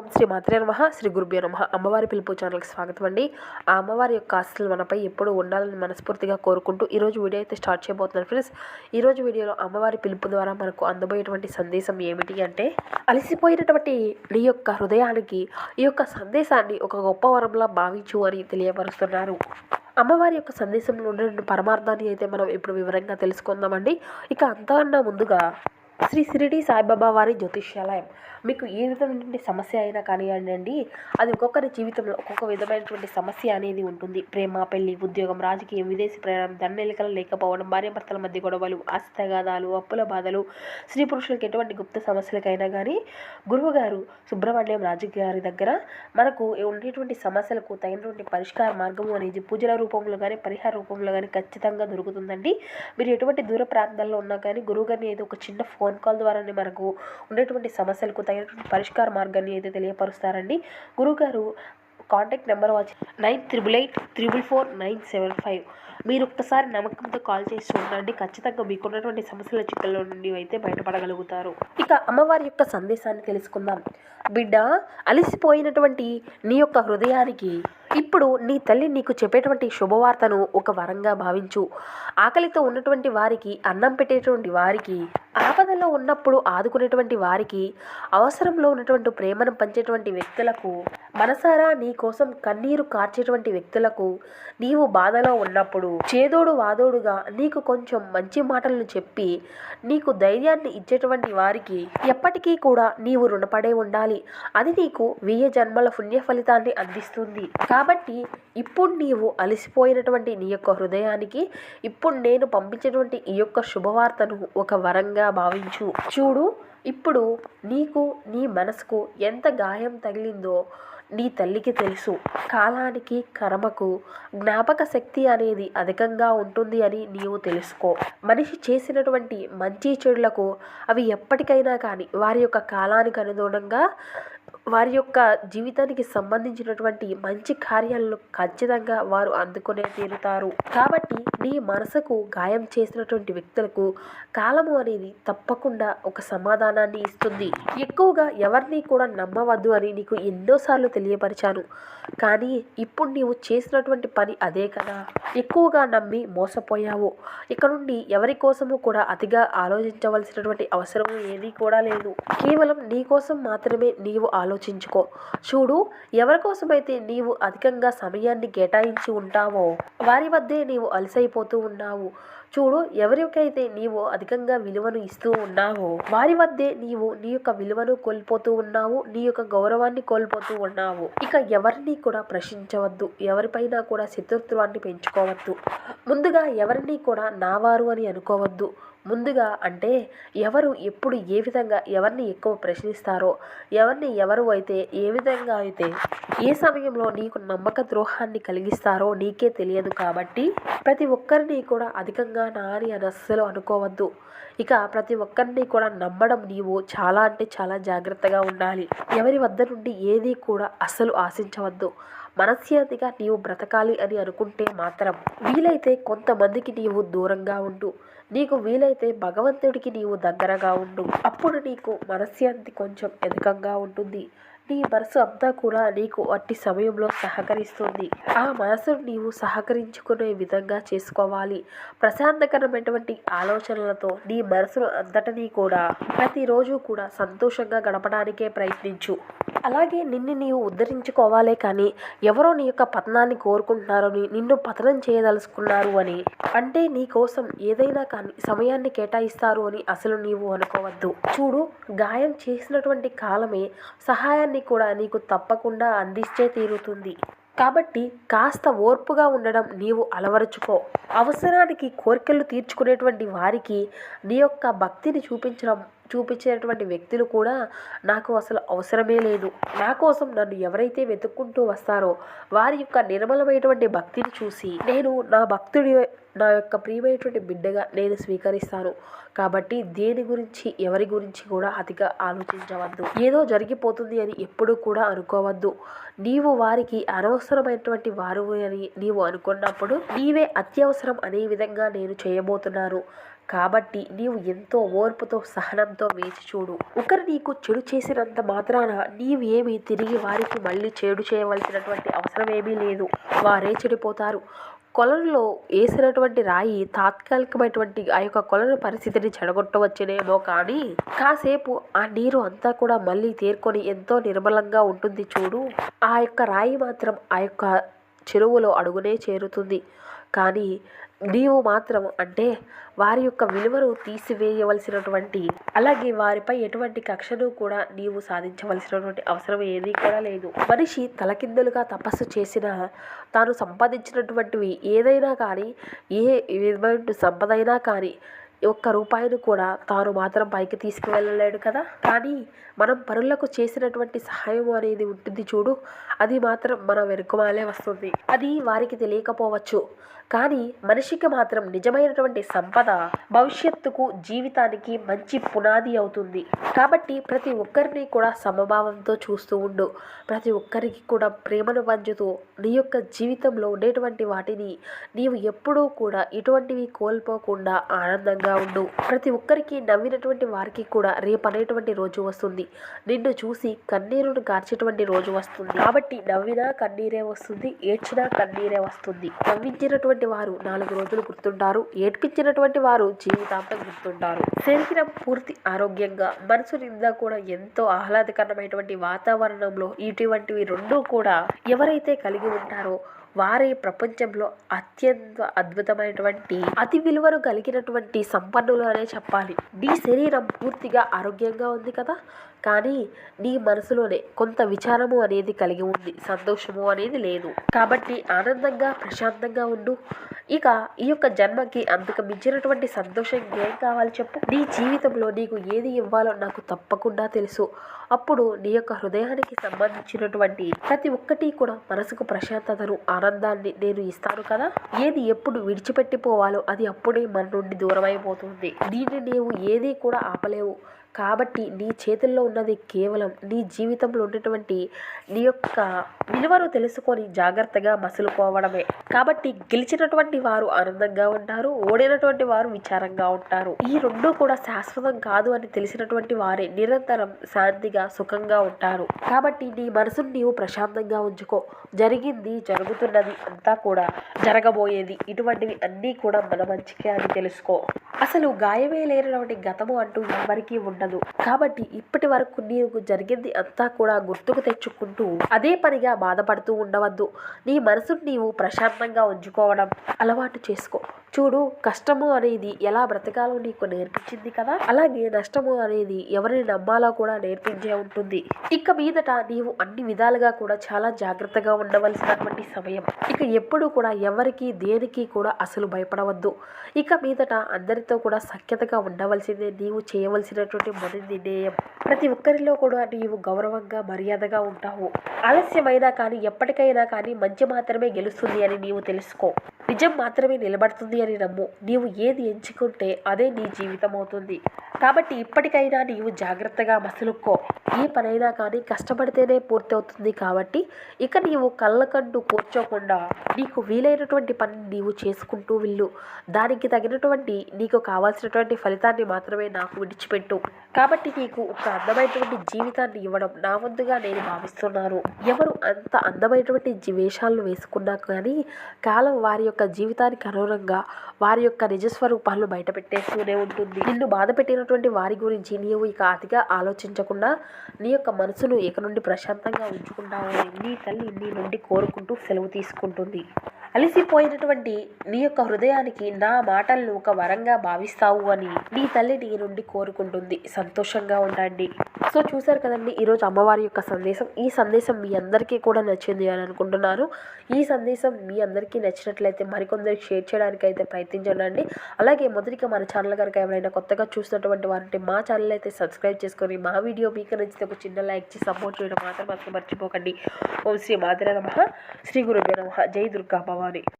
ఓం శ్రీ మాత్రే నమ శ్రీ గురుభ్యో నమ. అమ్మవారి పిలుపు ఛానల్కి స్వాగతం అండి. ఆ అమ్మవారి యొక్క ఆస్తులు మనపై ఎప్పుడు ఉండాలని మనస్ఫూర్తిగా కోరుకుంటూ ఈరోజు వీడియో అయితే స్టార్ట్ చేయబోతున్నాను ఫ్రెండ్స్. ఈరోజు వీడియోలో అమ్మవారి పిలుపు ద్వారా మనకు అందబోయేటువంటి సందేశం ఏమిటి అంటే అలసిపోయినటువంటి నీ యొక్క హృదయానికి ఈ యొక్క సందేశాన్ని ఒక గొప్ప వరంలా భావించు అని తెలియపరుస్తున్నారు. అమ్మవారి యొక్క సందేశంలో ఉన్న పరమార్థాన్ని అయితే మనం ఇప్పుడు వివరంగా తెలుసుకుందామండి. ఇక అంతకన్నా ముందుగా శ్రీ షిరిడి సాయిబాబా వారి జ్యోతిష్యాలయం. మీకు ఏ విధమైనటువంటి సమస్య అయినా కానివ్వండి అది ఒక్కొక్కరి జీవితంలో ఒక్కొక్క విధమైనటువంటి సమస్య అనేది ఉంటుంది. ప్రేమ పెళ్ళి ఉద్యోగం రాజకీయం విదేశీ ప్రయాణం దండెలికలు లేకపోవడం భార్యాభర్తల మధ్య గొడవలు ఆస్తగాదాలు అప్పుల బాధలు స్త్రీ పురుషులకు ఎటువంటి గుప్త సమస్యలకైనా కానీ గురువు గారు సుబ్రహ్మణ్యం రాజు గారి దగ్గర మనకు ఉండేటువంటి సమస్యలకు తగినటువంటి పరిష్కార మార్గము అనేది పూజల రూపంలో కానీ పరిహార రూపంలో కానీ ఖచ్చితంగా దొరుకుతుందండి. మీరు ఎటువంటి దూర ప్రాంతాల్లో ఉన్నా కానీ గురువు గారిని ఏదో ఒక చిన్న ఫోన్ కాల్ ద్వారానే మనకు ఉండేటువంటి సమస్యలకు తగినటువంటి పరిష్కార మార్గాన్ని అయితే తెలియపరుస్తారండి. గురువుగారు కాంటాక్ట్ నెంబర్ వచ్చి nine triple eight triple four nine seven five. మీరు ఒక్కసారి నమ్మకంతో కాల్ చేసి చూడండి ఖచ్చితంగా మీకున్నటువంటి సమస్యల చిక్కల్లో నుండి అయితే బయటపడగలుగుతారు. ఇక అమ్మవారి యొక్క సందేశాన్ని తెలుసుకుందాం. బిడ్డ అలసిపోయినటువంటి నీ యొక్క హృదయానికి ఇప్పుడు నీ తల్లి నీకు చెప్పేటువంటి శుభవార్తను ఒక వరంగా భావించు. ఆకలితో ఉన్నటువంటి వారికి అన్నం పెట్టేటువంటి వారికి ఆపదలో ఉన్నప్పుడు ఆదుకునేటువంటి వారికి అవసరంలో ఉన్నటువంటి ప్రేమను పంచేటువంటి వ్యక్తులకు మనసారా నీ కోసం కన్నీరు కార్చేటువంటి వ్యక్తులకు నీవు బాధలో ఉన్నప్పుడు చేదోడు వాదోడుగా నీకు కొంచెం మంచి మాటలను చెప్పి నీకు ధైర్యాన్ని ఇచ్చేటువంటి వారికి ఎప్పటికీ కూడా నీవు రుణపడే ఉండాలి. అది నీకు వెయ్యి జన్మల పుణ్య ఫలితాన్ని అందిస్తుంది. కాబట్టి ఇప్పుడు నీవు అలసిపోయినటువంటి నీ యొక్క హృదయానికి ఇప్పుడు నేను పంపించేటువంటి ఈ యొక్క శుభవార్తను ఒక వరంగా భావించు చూడు ఇప్పుడు నీకు నీ మనసుకు ఎంత గాయం తగిలిందో నీ తల్లికి తెలుసు. కాలానికి కర్మకు జ్ఞాపక శక్తి అనేది అధికంగా ఉంటుంది అని నీవు తెలుసుకో. మనిషి చేసినటువంటి మంచి చెడులకు అవి ఎప్పటికైనా కానీ వారి యొక్క కాలానికి అనుగుణంగా వారి యొక్క జీవితానికి సంబంధించినటువంటి మంచి కార్యాలను ఖచ్చితంగా వారు అందుకునే తీరుతారు. కాబట్టి నీ మనసుకు గాయం చేసినటువంటి వ్యక్తులకు కాలము అనేది తప్పకుండా ఒక సమాధానాన్ని ఇస్తుంది. ఎక్కువగా ఎవరిని కూడా నమ్మవద్దు అని నీకు ఎన్నోసార్లు తెలియపరిచాను. కానీ ఇప్పుడు నీవు చేసినటువంటి పని అదే కదా. ఎక్కువగా నమ్మి మోసపోయావు. ఇక నుండి ఎవరి కోసము కూడా అతిగా ఆలోచించవలసినటువంటి అవసరం ఏదీ కూడా లేదు. కేవలం నీ కోసం మాత్రమే నీవు ఆలోచించుకో. చూడు ఎవరికోసమైతే నీవు అధికంగా సమయాన్ని కేటాయించి ఉంటావో వారి వద్దే నీవు అలసైపోతూ ఉన్నావు. చూడు ఎవరికైతే నీవు అధికంగా విలువను ఇస్తూ ఉన్నావో వారి వద్దే నీవు నీ యొక్క విలువను కోల్పోతూ ఉన్నావు నీ యొక్క గౌరవాన్ని కోల్పోతూ ఉన్నావు. ఇక ఎవరిని కూడా ప్రశ్నించవద్దు. ఎవరిపైన కూడా శత్రుత్వాన్ని పెంచుకోవద్దు. ముందుగా ఎవరిని కూడా నావారు అని అనుకోవద్దు. ముందుగా అంటే ఎవరు ఎప్పుడు ఏ విధంగా ఎవరిని ఎక్కువ ప్రశ్నిస్తారో ఎవరిని ఎవరు అయితే ఏ విధంగా అయితే ఏ సమయంలో నీకు నమ్మక ద్రోహాన్ని కలిగిస్తారో నీకే తెలియదు కాబట్టి ప్రతి ఒక్కరిని కూడా అధికంగా నా అని అని అస్సలు అనుకోవద్దు. ఇక ప్రతి ఒక్కరిని కూడా నమ్మడం నీవు చాలా అంటే చాలా జాగ్రత్తగా ఉండాలి. ఎవరి వద్ద నుండి ఏది కూడా అస్సలు ఆశించవద్దు. మనశ్శాంతిగా నీవు బ్రతకాలి అని అనుకుంటే మాత్రం వీలైతే కొంతమందికి నీవు దూరంగా ఉండు. నీకు వీలైతే భగవంతుడికి నీవు దగ్గరగా ఉండు. అప్పుడు నీకు మనశ్శాంతి కొంచెం ఎదకంగా ఉంటుంది. నీ మనసు అంతా కూడా నీకు అట్టి సమయంలో సహకరిస్తుంది. ఆ మనసును నీవు సహకరించుకునే విధంగా చేసుకోవాలి. ప్రశాంతకరమైనటువంటి ఆలోచనలతో నీ మనసును అంతటినీ కూడా ప్రతిరోజు కూడా సంతోషంగా గడపడానికే ప్రయత్నించు. అలాగే నిన్ను నీవు ఉద్ధరించుకోవాలే కానీ ఎవరో నీ యొక్క పతనాన్ని కోరుకుంటున్నారని నిన్ను పతనం చేయదలుచుకున్నారు అని. అంటే నీ కోసం ఏదైనా కానీ సమయాన్ని కేటాయిస్తారు అని అసలు నీవు అనుకోవద్దు. చూడు గాయం చేసినటువంటి కాలమే సహాయాన్ని కూడా నీకు తప్పకుండా అందిస్తే తీరుతుంది. కాబట్టి కాస్త ఓర్పుగా ఉండడం నీవు అలవరుచుకో. అవసరానికి కోరికలు తీర్చుకునేటువంటి వారికి నీ యొక్క భక్తిని చూపించడం చూపించేటువంటి వ్యక్తులు కూడా నాకు అసలు అవసరమే లేదు. నా కోసం నన్ను ఎవరైతే వెతుక్కుంటూ వస్తారో వారి యొక్క నిర్మలమైనటువంటి భక్తిని చూసి నేను నా భక్తుడి నా యొక్క ప్రియమైనటువంటి బిడ్డగా నేను స్వీకరిస్తాను. కాబట్టి దేని గురించి ఎవరి గురించి కూడా అతిగా ఆలోచించవద్దు. ఏదో జరిగిపోతుంది అని ఎప్పుడు కూడా అనుకోవద్దు. నీవు వారికి అనవసరమైనటువంటి వారు అని నీవు అనుకున్నప్పుడు నీవే అత్యవసరం అనే విధంగా నేను చేయబోతున్నాను. కాబట్టి నీవు ఎంతో ఓర్పుతో సహనంతో వేచి చూడు. ఒకరు నీకు చెడు చేసినంత మాత్రాన నీవు తిరిగి వారికి మళ్ళీ చెడు చేయవలసినటువంటి అవసరం ఏమీ లేదు. వారే చెడిపోతారు. కొలంలో వేసినటువంటి రాయి తాత్కాలికమైనటువంటి ఆ యొక్క కొలను పరిస్థితిని చెడగొట్టవచ్చునేమో కానీ కాసేపు ఆ నీరు అంతా కూడా మళ్ళీ తేర్కొని ఎంతో నిర్మలంగా ఉంటుంది చూడు. ఆ యొక్క రాయి మాత్రం ఆ యొక్క చెరువులో అడుగునే చేరుతుంది. కానీ నీవు మాత్రం అంటే వారి యొక్క విలువను తీసివేయవలసినటువంటి అలాగే వారిపై ఎటువంటి కక్షను కూడా నీవు సాధించవలసినటువంటి అవసరం ఏదీ కూడా లేదు. మనిషి తలకిందులుగా తపస్సు చేసిన తాను సంపాదించినటువంటివి ఏదైనా కానీ ఏ విధమైన సంపదైనా కానీ ఒక్క రూపాయిని కూడా తాను మాత్రం పైకి తీసుకువెళ్ళలేడు కదా? కానీ మనం పరులకు చేసినటువంటి సహాయం అనేది ఉంటుంది చూడు. అది మాత్రం మన వెనుకమాలే వస్తుంది. అది వారికి తెలియకపోవచ్చు. కానీ మనిషికి మాత్రం నిజమైనటువంటి సంపద భవిష్యత్తుకు జీవితానికి మంచి పునాది అవుతుంది. కాబట్టి ప్రతి ఒక్కరిని కూడా సమభావంతో చూస్తూ ఉండు. ప్రతి ఒక్కరికి కూడా ప్రేమను పంచుతూ నీ యొక్క జీవితంలో ఉండేటువంటి వాటిని నీవు ఎప్పుడూ కూడా ఇటువంటివి కోల్పోకుండా ఆనందంగా ఉండు. ప్రతి ఒక్కరికి నవ్వినటువంటి వారికి కూడా రేపనేటువంటి రోజు వస్తుంది. నిన్ను చూసి కన్నీరును కార్చేటువంటి రోజు వస్తుంది. కాబట్టి నవ్వినా కన్నీరే వస్తుంది ఏడ్చినా కన్నీరే వస్తుంది. నవ్వించినటువంటి వారు నాలుగు రోజులు గుర్తుంటారు ఏడ్పించినటువంటి వారు జీవితాంతం గుర్తుంటారు. శరీరం పూర్తి ఆరోగ్యంగా మనసు నిండా కూడా ఎంతో ఆహ్లాదకరమైనటువంటి వాతావరణంలో ఇటువంటివి రెండూ కూడా ఎవరైతే కలిగి ఉంటారో వారే ప్రపంచంలో అత్యంత అద్భుతమైనటువంటి అతి విలువను కలిగినటువంటి సంపన్నులు అనే చెప్పాలి. నీ శరీరం పూర్తిగా ఆరోగ్యంగా ఉంది కదా? కానీ నీ మనసులోనే కొంత విచారము అనేది కలిగి ఉంది. సంతోషము అనేది లేదు. కాబట్టి ఆనందంగా ప్రశాంతంగా ఉండు. ఇక ఈ యొక్క జన్మకి అంతకు మించినటువంటి సంతోషం ఏం కావాలి చెప్పు? నీ జీవితంలో నీకు ఏది ఇవ్వాలో నాకు తప్పకుండా తెలుసు. అప్పుడు నీ యొక్క హృదయానికి సంబంధించినటువంటి ప్రతి ఒక్కటి కూడా మనసుకు ప్రశాంతతను ఆనందాన్ని నేను ఇస్తాను కదా? ఏది ఎప్పుడు విడిచిపెట్టిపోవాలో అది అప్పుడే మన నుండి దూరమైపోతుంది. దీన్ని నీవు ఏది కూడా ఆపలేవు. కాబట్టి నీ చేతుల్లో ఉన్నది కేవలం నీ జీవితంలో ఉన్నటువంటి నీ యొక్క విలువను తెలుసుకొని జాగ్రత్తగా మసులుకోవడమే. కాబట్టి గెలిచినటువంటి వారు ఆనందంగా ఉంటారు ఓడినటువంటి వారు విచారంగా ఉంటారు. ఈ రెండు కూడా శాశ్వతం కాదు అని తెలిసినటువంటి వారే నిరంతరం శాంతిగా సుఖంగా ఉంటారు. కాబట్టి నీ మనసును నీవు ప్రశాంతంగా ఉంచుకో. జరిగింది జరుగుతున్నది అంతా కూడా జరగబోయేది. ఇటువంటివి అన్నీ కూడా మన మంచికే అని తెలుసుకో. అసలు గాయమే లేనటువంటి గతము అంటూ ఎవరికీ ఉండదు. కాబట్టి ఇప్పటి వరకు నీకు జరిగింది అంతా కూడా గుర్తుకు తెచ్చుకుంటూ అదే పనిగా బాధపడుతూ ఉండవద్దు. నీ మనసును నీవు ప్రశాంతంగా ఉంచుకోవడం అలవాటు చేసుకో. చూడు కష్టము అనేది ఎలా బ్రతకాలో నీకు నేర్పించింది కదా? అలాగే నష్టము అనేది ఎవరిని నమ్మాలో కూడా నేర్పించే ఉంటుంది. ఇక మీదట నీవు అన్ని విధాలుగా కూడా చాలా జాగ్రత్తగా ఉండవలసినటువంటి సమయం. ఇక ఎప్పుడు కూడా ఎవరికి దేనికి కూడా అసలు భయపడవద్దు. ఇక మీదట అందరితో కూడా సఖ్యతగా ఉండవలసిందే నీవు చేయవలసినటువంటి మొదటి నిర్ణయం. ప్రతి ఒక్కరిలో కూడా నీవు గౌరవంగా మర్యాదగా ఉంటావు. ఆలస్యమైనా కానీ ఎప్పటికైనా కానీ మంచి మాత్రమే గెలుస్తుంది అని నీవు తెలుసుకో. నిజం మాత్రమే నిలబడుతుంది అని నమ్ము నీవు ఏది ఎంచుకుంటే అదే నీ జీవితం అవుతుంది కాబట్టి ఇప్పటికైనా నీవు జాగ్రత్తగా మసులుక్కో. ఏ పనైనా కానీ కష్టపడితేనే పూర్తవుతుంది కాబట్టి ఇక నీవు కళ్ళకంటూ కూర్చోకుండా నీకు వీలైనటువంటి పని నీవు చేసుకుంటూ వెళ్ళు. దానికి తగినటువంటి నీకు కావాల్సినటువంటి ఫలితాన్ని మాత్రమే నాకు విడిచిపెట్టు. కాబట్టి నీకు ఒక అందమైనటువంటి జీవితాన్ని ఇవ్వడం నా ముందుగా నేను భావిస్తున్నాను. ఎవరు అంత అందమైనటువంటి జీ- వేషాలను వేసుకున్నా కానీ కాలం వారి యొక్క జీవితానికి అనుగుణంగా వారి యొక్క నిజస్వరూపాలను బయటపెట్టేస్తూనే ఉంటుంది. నిన్ను బాధ పెట్టినటువంటి వారి గురించి నీవు ఇక అతిగా ఆలోచించకుండా నీ యొక్క మనసును ఇక నుండి ప్రశాంతంగా ఉంచుకుంటావని నీ తల్లి నీ నుండి కోరుకుంటూ సెలవు తీసుకుంటుంది. అలసిపోయినటువంటి నీ యొక్క హృదయానికి నా మాటలను ఒక వరంగా భావిస్తావు అని నీ తల్లి నీ నుండి కోరుకుంటుంది. సంతోషంగా ఉండండి. సో చూసారు కదండి ఈరోజు అమ్మవారి యొక్క సందేశం. ఈ సందేశం మీ అందరికీ కూడా నచ్చింది అని అనుకుంటున్నాను. ఈ సందేశం మీ అందరికీ నచ్చినట్లయితే మరికొందరికి షేర్ చేయడానికి అయితే ప్రయత్నించండి అలాగే మొదటిగా మన ఛానల్ కనుక ఎవరైనా కొత్తగా చూసినటువంటి వారంటే మా ఛానల్ అయితే సబ్స్క్రైబ్ చేసుకొని మా వీడియో మీకు నచ్చితే ఒక చిన్న లైక్ చేసి సపోర్ట్ చేయడం మాత్రం అసలు మర్చిపోకండి. ఓం శ్రీ మాదిర నమ. శ్రీ గురుభ్యో నమ. జై దుర్గా భవాని